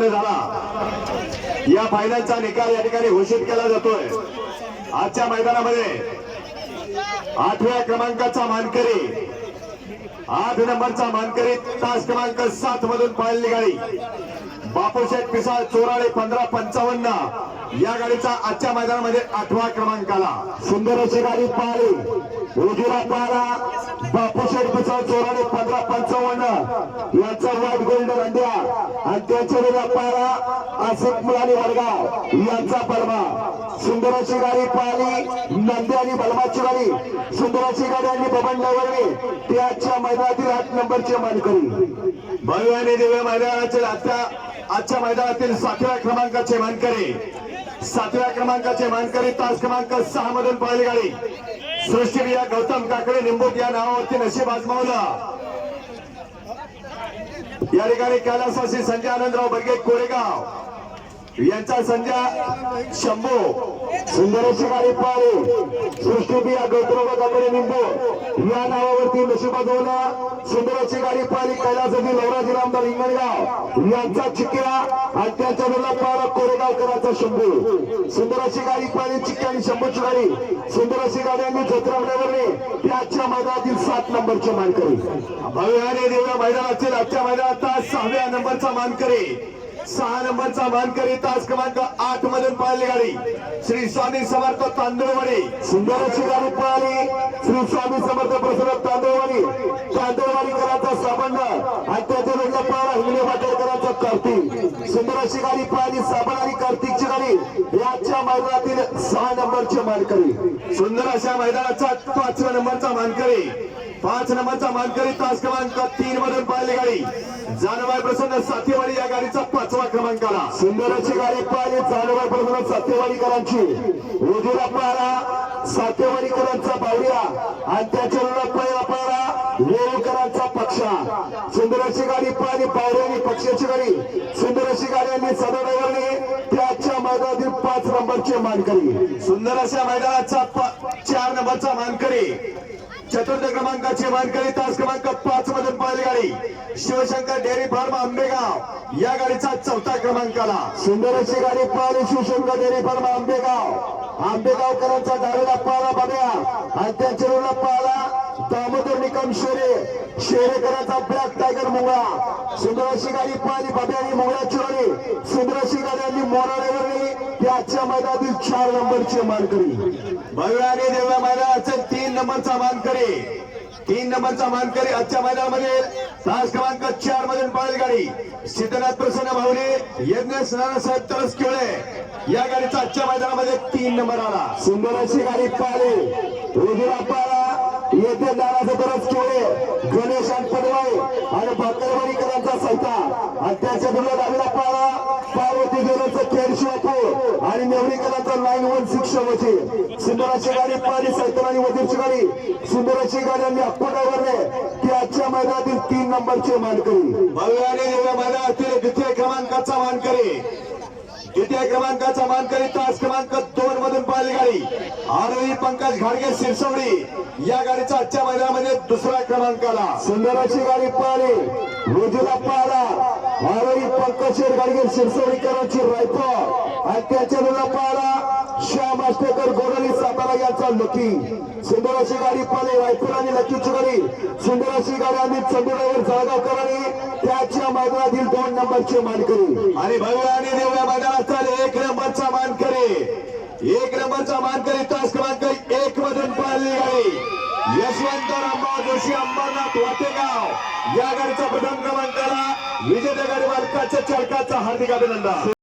झाला. या फायनलचा निकाल या ठिकाणी घोषित केला जातोय. आजच्या मैदानामध्ये आठव्या क्रमांकाचा मानकरी आठ नंबरचा मानकरी तास क्रमांक सात मधून पायल निघाली. बापूशेठ पिसाळ चोराळे पंधरा पंचावन्न या गाडीचा आजच्या मैदानामध्ये आठवा क्रमांकाला सुंदर अशी गाडी पाहिली. उजिरा पारा बापूशेठ पिसाळ चोराळे पंधरा पंचावन्न. आणि त्याच्या पारा आसिफ मुलानी वडगाव यांचा बलमा. सुंदराची गाडी पाहिली. नंदी आणि बलमाची गाडी. सुंदराची गाडी आणि बबन डावरणे ते आजच्या मैदानातील आठ नंबरचे मानकरी. भव्य आणि दिव्य मैदानातील आजच्या आजच्या मैदानातील सातव्या क्रमांकाचे मानकरी. सातव्या क्रमांकाचे मानकरी तास क्रमांक सहा मधून पाहिली गाडी. सृष्टीप्रिया गौतम काकडे निंबूत या नावावरती नशीब आजमावलं. या ठिकाणी कैलासवासी संजय आनंदराव बलगे कोरेगाव. यांचा संजय शंभू सुंदरेशी गाडी पाहिली सृष्टीप्रिया गौतम काकडे निंबू या नावावरती नशिबा आजमावलं सुंदर गाडी पाळी कैलासाची लवराजी रामदार हिंगणगाव यांचा चिक्या आणि त्यांच्या मुला पारा कोरेगावकरांचा शंभू. सुंदराची गाडी पाळी चिक्की आणि शंभूची गाडी सुंदराची अशी गाडी आणि जोत्रावण्यावरने त्याच्या मैदानातील सात नंबरचे मानकरी. भव्य आणि दिव्य मैदानातील आजच्या मैदानात सहाव्या नंबरचा मानकरी. सहा नंबरचा मानकरी तास क्रमांक आठ मधून पाहिली गाडी. श्री स्वामी समर्थ तांदूळवाडी. सुंदर अशी गाडी पाहिली श्री स्वामी समर्थ प्रसन्न तांदूळवाडी. तांदूळवाडीकरांचा साबंड आणि त्याच्या वेगळा पारा हिंगणे पाटेकरांचा कार्तिक. सुंदर अशी गाडी पाहिली साबण आणि कार्तिकची गाडी. याच्या मैदानातील सहा नंबरची मानकरी. सुंदर अशा मैदानाचा पाचव्या नंबरचा मानकरी. पाच नंबरचा मानकरी तास क्रमांक तीन मधून पाहिली गाडी. जानवाय प्रसन्न सातेवाडी या गाडीचा पाचवा क्रमांकाला. सुंदराची गाडी पाहिली जानवाय प्रसन्न सातेवाडीकरांची. उजिरा पारा सातेवाडीकरांचा बावड्या आणि त्याच्या पहिला पारा वेळकरांचा पक्षा. सुंदराची गाडी पाहिली बावड्या पक्षाची गाडी. सुंदराची गाडी आणि सदाडावरने त्याच्या मैदानातील पाच नंबरचे मानकरी. सुंदर अशा मैदानाचा चार नंबरचा मानकरी. चतुर्थ क्रमांकाचे मानकरी तास क्रमांक पाच मधून पाहिली गाडी. Shivshankar dairy farm Ambegaon. या गाडीचा चौथा क्रमांकाला. सुंदर अशी गाडी पाहिली शिवशंकर डेअरी फार्म आंबेगाव. आंबेगावकरांचा डावेला पाला बघा आणि त्याच्या रोडला पाला. दामोदर निकम शेरे. शेरेकरांचा ब्लॅक टायगर मुंगळा. सुंदरशी गाडी पाहिली बाब्या आणि मुंगळाची गाडी सुंदर अशी गाडी मोराळेवरली त्याच्या मैदानातील चार नंबरचे मानकरी. भव्य आणि देवळा मैदानाचा तीन नंबरचा मानकरी. तीन नंबरचा मानकरी आजच्या मैदानामध्ये तास क्रमांक चार मधून पाहिली गाडी सिद्धनाथ प्रसन्न भावने यज्ञ नानासाहेब तरस या गाडीचा आजच्या मैदानामध्ये तीन नंबर आला. सुंदर अशी गाडी पाहिली उजिरा पाला येथे नानासाहेब तरस किवळे गणेश आणि पडवाई आणि भाकरवाडीकरांचा सैता. आणि त्याच्या आणि नेवरीकरांचा नाईन वन सिक्स शोची सुंदराची गाडी पाहिली सैतन आणि वजीरची गाडी. सुंदराची गाडी आणि अक्कोटावरने ती आजच्या मैदानातील तीन नंबरचे मानकरी. भव्य आणि मैदानातील द्वितीय क्रमांकाचा मानकरी. द्वितीय क्रमांकाचा मानकरी तास क्रमांक दोन मधून पाहिली गाडी. आरोही पंकज घाडगे सिरसवडी या गाडीचा आजच्या मैदानामध्ये दुसऱ्या क्रमांकाला. सुंदराची गाडी पाहिली. रुजुला पाहिला. आरोही पंकज घाडगे सिरसवडीकरांची रायफल आणि त्याच्या मुला पाहिला श्याम आष्टेकर गोडली सातारा यांचा लकी सुंदराची गाडी पाले रायफल आणि लकीची गाडी. सुंदराची गाडी आणि चंदुरावर जळगावकरांनी त्याच्या मैदानातील दोन नंबरचे मानकरी आणि भव्य जोशी अंबरनाथ वाटेगाव. या गाडीचा प्रथम क्रमांकाला विजेत्या गाडी मालकाच्या चालकाचा हार्दिक अभिनंदन.